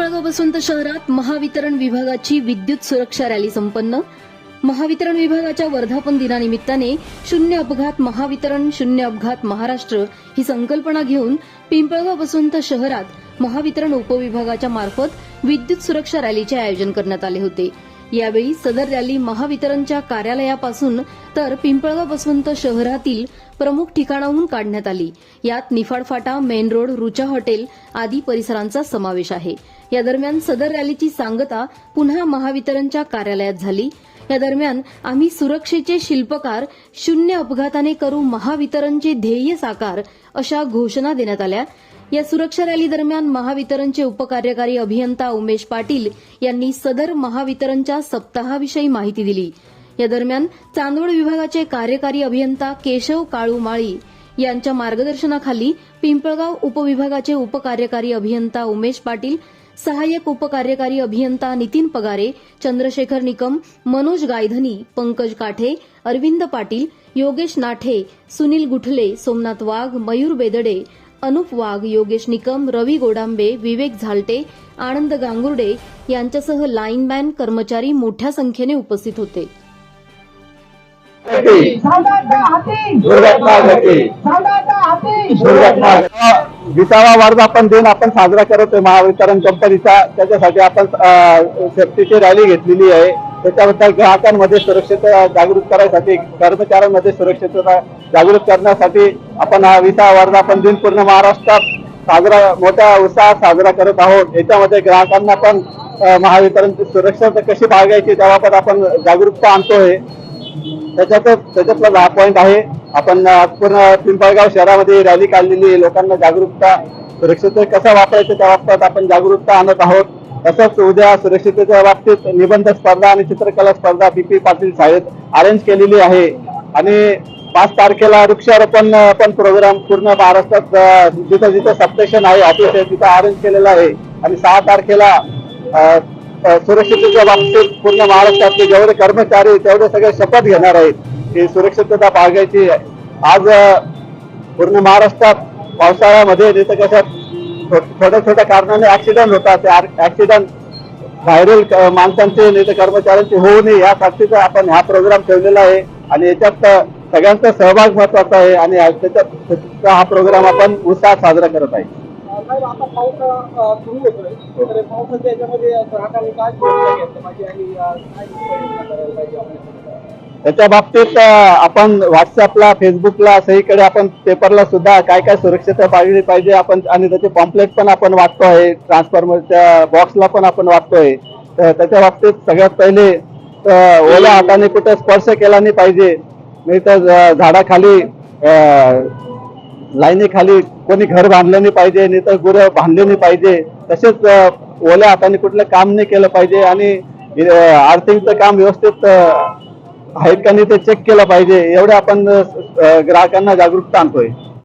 पिंपळगाव बसवंत शहरात महावितरण विभागाची विद्युत सुरक्षा रॅली संपन्न. महावितरण विभागाच्या वर्धापन दिनानिमित्ताने शून्य अपघात महावितरण शून्य अपघात महाराष्ट्र ही संकल्पना घेऊन पिंपळगाव बसवंत शहरात महावितरण उपविभागाच्या मार्फत विद्युत सुरक्षा रॅलीचे आयोजन करण्यात आले होते. यावेळी सदर रॅली महावितरणच्या कार्यालयापासून तर पिंपळगाव वसवंत शहरातील प्रमुख ठिकाणाहून काढण्यात आली. यात Niphad Phata main road Rucha hotel आदी परिसरांचा समावेश आहे. या दरम्यान सदर रॅलीची सांगता पुन्हा महावितरणच्या कार्यालयात झाली. या दरम्यान आम्ही सुरक्षेचे शिल्पकार शून्य अपघाताने करू महावितरणचे ध्येय साकार अशा घोषणा देण्यात आल्या. या सुरक्षा रॅली दरम्यान महावितरणचे उपकार्यकारी अभियंता उमेश पाटील यांनी सदर महावितरणच्या सप्ताहाविषयी माहिती दिली. या दरम्यान चांदवड विभागाचे कार्यकारी अभियंता केशव काळू माळी यांच्या मार्गदर्शनाखाली पिंपळगाव उपविभागाचे उपकार्यकारी अभियंता उमेश पाटील सहाय्यक उपकार्यकारी अभियंता नितीन पगारे चंद्रशेखर निकम मनोज गायधनी पंकज काठे अरविंद पाटील योगेश नाठे सुनील गुठले सोमनाथ वाघ मयूर बेदडे अनुप वाघ योगेश निकम रवी गोडांबे विवेक झालटे आनंद गांगुर्डे यांच्यासह लाईनमॅन कर्मचारी मोठ्या संख्येने उपस्थित होते. झाडाचा हाती आपण देऊन विसावा वर्धापन दिन आपण साजरा करतोय महावितरण कंपनीचा त्याच्यासाठी आपण सेफ्टीची रॅली घेतलेली आहे. त्याच्याबद्दल ग्राहकांमध्ये सुरक्षितता जागृत करायसाठी कर्मचाऱ्यांमध्ये सुरक्षितता जागृत करण्यासाठी आपण हा विसा वर्धापन दिन पूर्ण महाराष्ट्रात साजरा मोठ्या उत्साहात साजरा करत आहोत. याच्यामध्ये ग्राहकांना पण महावितरण सुरक्षितता सुरक्षा कशी बाळगायची त्याबाबत आपण जागरूकता आणतोय. त्याच्यातच त्याच्यातला हा पॉईंट आहे. आपण पूर्ण पिंपळगाव शहरामध्ये रॅली काढलेली आहे. लोकांना जागरूकता सुरक्षित कसं वापरायचं त्याबाबत आपण जागरूकता आणत आहोत. तसंच उद्या सुरक्षिततेच्या बाबतीत निबंध स्पर्धा आणि चित्रकला स्पर्धा पीपी पाटील शाळेत अरेंज केलेली आहे. आणि पाच तारखेला वृक्षारोपण पण प्रोग्राम पूर्ण महाराष्ट्रात जिथं जिथं सबस्टेशन आहे ऑफिस आहे तिथं अरेंज केलेलं आहे. आणि सहा तारखेला सुरक्षिततेच्या बाबतीत पूर्ण महाराष्ट्रातले जेवढे कर्मचारी तेवढे सगळे शपथ घेणार आहेत. की सुरक्षितता बाळगायची आज पूर्ण महाराष्ट्रात पावसाळ्यामध्ये जिथं कशा छोट्या छोट्या कारणाने ऍक्सिडेंट होतात. ते ऍक्सिडेंट व्हायरल माणसांचे नाही तर कर्मचाऱ्यांचे होऊ नये यासाठीचा आपण हा प्रोग्राम ठेवलेला आहे. आणि याच्यात सगळ्यांचा सहभाग महत्त्वाचा आहे. आणि त्याच्यात हा प्रोग्राम आपण उत्साहात साजरा करत आहे. पाऊस पावसाच्या याच्यामध्ये त्याच्या बाबतीत आपण व्हॉट्सअपला फेसबुकला सगळीकडे आपण पेपरला सुद्धा काय काय सुरक्षितता पाळली पाहिजे आपण आणि त्याचे पॉम्पलेट पण आपण वाटतो आहे ट्रान्सफॉर्मरच्या बॉक्सला पण आपण वाचतोय. तर त्याच्या बाबतीत सगळ्यात पहिले ओल्या हाताने कुठं स्पर्श केला नाही पाहिजे. नाही तर झाडाखाली लाईनीखाली कोणी घर बांधलं नाही पाहिजे नाही तर गुरं बांधले नाही पाहिजे. तसेच ओल्या हाताने कुठलं काम नाही केलं पाहिजे आणि आर्थिकचं काम व्यवस्थित आहेत का नाही ते चेक केलं पाहिजे. एवढे आपण ग्राहकांना जागरूकता आणतोय.